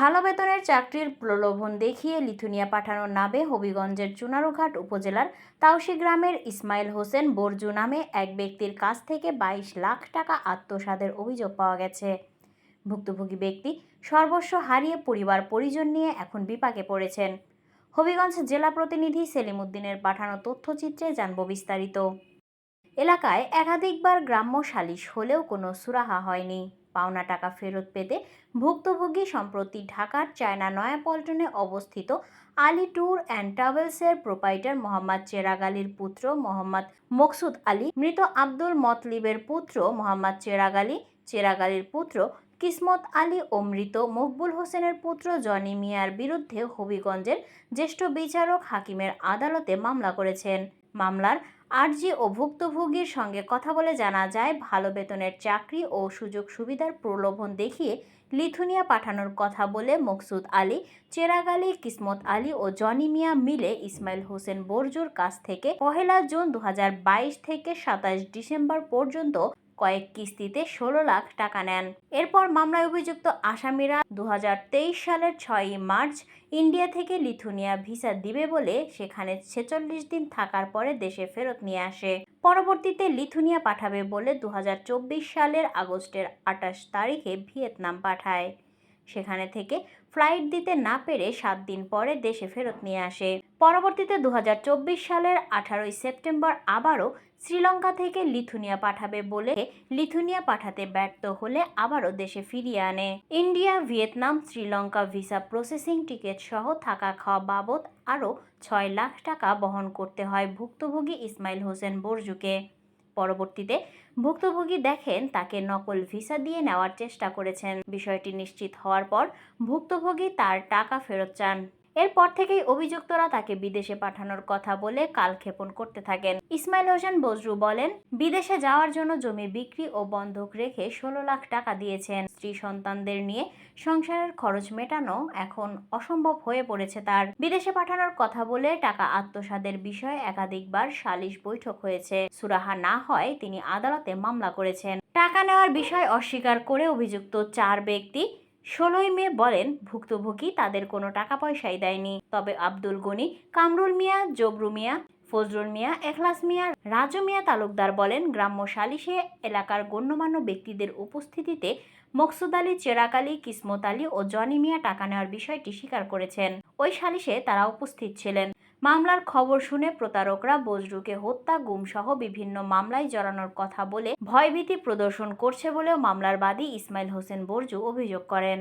ভালো বেতনের চাকরির প্রলোভন দেখিয়ে লিথুনিয়া পাঠানোর নামে হবিগঞ্জের চুনারুঘাট উপজেলার তাওসি গ্রামের ইসমাইল হোসেন বর্জু নামে এক ব্যক্তির কাছ থেকে বাইশ লাখ টাকা আত্মসাদের অভিযোগ পাওয়া গেছে। ভুক্তভোগী ব্যক্তি সর্বস্ব হারিয়ে পরিবার পরিজন নিয়ে এখন বিপাকে পড়েছেন। হবিগঞ্জ জেলা প্রতিনিধি সেলিম উদ্দিনের পাঠানো তথ্যচিত্রে জানব বিস্তারিত। এলাকায় একাধিকবার গ্রাম্য সালিশ হলেও কোনো সুরাহা হয়নি। পাওনা টাকা ফেরত পেতে ভুক্তভোগী সম্প্রতি ঢাকার চায়না নয়াপল্টনে অবস্থিত আলী ট্যুর অ্যান্ড ট্রাভেলসের প্রোপাইটার মোহাম্মদ চেরাগ আলীর পুত্র মোহাম্মদ মকসুদ আলী, মৃত আব্দুল মতলিবের পুত্র মোহাম্মদ চেরাগ আলী, চেরাগ আলীর পুত্র কিসমত আলী ও মৃত মকবুল হোসেনের পুত্র জনি মিয়ার বিরুদ্ধে হবিগঞ্জের জ্যেষ্ঠ বিচারক হাকিমের আদালতে মামলা করেছেন। মামলার আরজি ও ভুক্তভোগীর সঙ্গে কথা বলে জানা যায়, ভালো বেতনের চাকরি ও সুযোগ সুবিধার প্রলোভন দেখিয়ে লিথুনিয়া পাঠানোর কথা বলে মকসুদ আলী চেরাগ আলী কিসমত আলী ও জনি মিয়া মিলে ইসমাইল হোসেন বরজুর কাছ থেকে পহেলা জুন দু হাজার বাইশ থেকে সাতাশ ডিসেম্বর পর্যন্ত কয়েক কিস্তিতে ষোলো লাখ টাকা নেন। এরপর মামলায় অভিযুক্ত আসামিরা দু হাজার তেইশ সালের ছয়ই মার্চ ইন্ডিয়া থেকে লিথুনিয়া ভিসা দিবে বলে সেখানে ছেচল্লিশ দিন থাকার পরে দেশে ফেরত নিয়ে আসে। পরবর্তীতে লিথুনিয়া পাঠাবে বলে দু হাজার চব্বিশ সালের আগস্টের আটাশ তারিখে ভিয়েতনাম পাঠায়। সেখানে থেকে ফ্লাইট দিতে না পেরে সাত দিন পরে দেশে ফেরত নিয়ে আসে। পরবর্তীতে দু হাজার চব্বিশ সালের আঠারোই সেপ্টেম্বর আবারও শ্রীলঙ্কা থেকে লিথুনিয়া পাঠাবে বলে লিথুনিয়া পাঠাতে ব্যর্থ হলে আবারও দেশে ফিরিয়ে আনে। India, Vietnam, Sri Lanka visa processing ticket সহ থাকা খাওয়া বাবদ আরও ছয় লাখ টাকা বহন করতে হয় ভুক্তভোগী ইসমাইল হোসেন বরজুকে। পরবর্তীতে ভুক্তভোগী দেখেন তাকে নকল ভিসা দিয়ে নেওয়ার চেষ্টা করেছেন। বিষয়টি নিশ্চিত হওয়ার পর ভুক্তভোগী তার টাকা ফেরত চান। এরপর থেকেই অভিযুক্তরা তাকে বিদেশে পাঠানোর কথা বলে কালক্ষেপণ করতে থাকেন। ইসমাইল হোসেন বজরু বলেন, বিদেশে যাওয়ার জন্য জমি বিক্রি ও বন্ধক রেখে ষোলো লাখ টাকা দিয়েছেন। স্ত্রী সন্তানদের নিয়ে সংসারের খরচ মেটানো এখন অসম্ভব হয়ে পড়েছে তার। বিদেশে পাঠানোর কথা বলে টাকা আত্মসাদের বিষয়ে একাধিকবার সালিশ বৈঠক হয়েছে। সুরাহা না হয় তিনি আদালতে মামলা করেছেন। টাকা নেওয়ার বিষয় অস্বীকার করে অভিযুক্ত চার ব্যক্তি ষোলোই মে বলেন, ভুক্তভোগী তাদের কোনো টাকা পয়সাই দেয়নি। তবে আব্দুল গনি, কামরুল মিয়া, জবরু মিয়া ফজরুল মিয়া, এখলাস মিয়া, রাজু মিয়া তালুকদার বলেন, গ্রাম্য সালিশে এলাকার গণ্যমান্য ব্যক্তিদের উপস্থিতিতে মকসুদ আলী চেরাক আলী, কিসমত আলী ও জনি মিয়া টাকা নেওয়ার বিষয়টি স্বীকার করেছেন। ওই সালিশে তারা উপস্থিত ছিলেন। মামলার খবর শুনে প্রতারকরা বজরুকে হত্যা, গুমসহ বিভিন্ন মামলায় জড়ানোর কথা বলে ভয়ভীতি প্রদর্শন করছে বলেও মামলার বাদী ইসমাইল হোসেন বর্জু অভিযোগ করেন।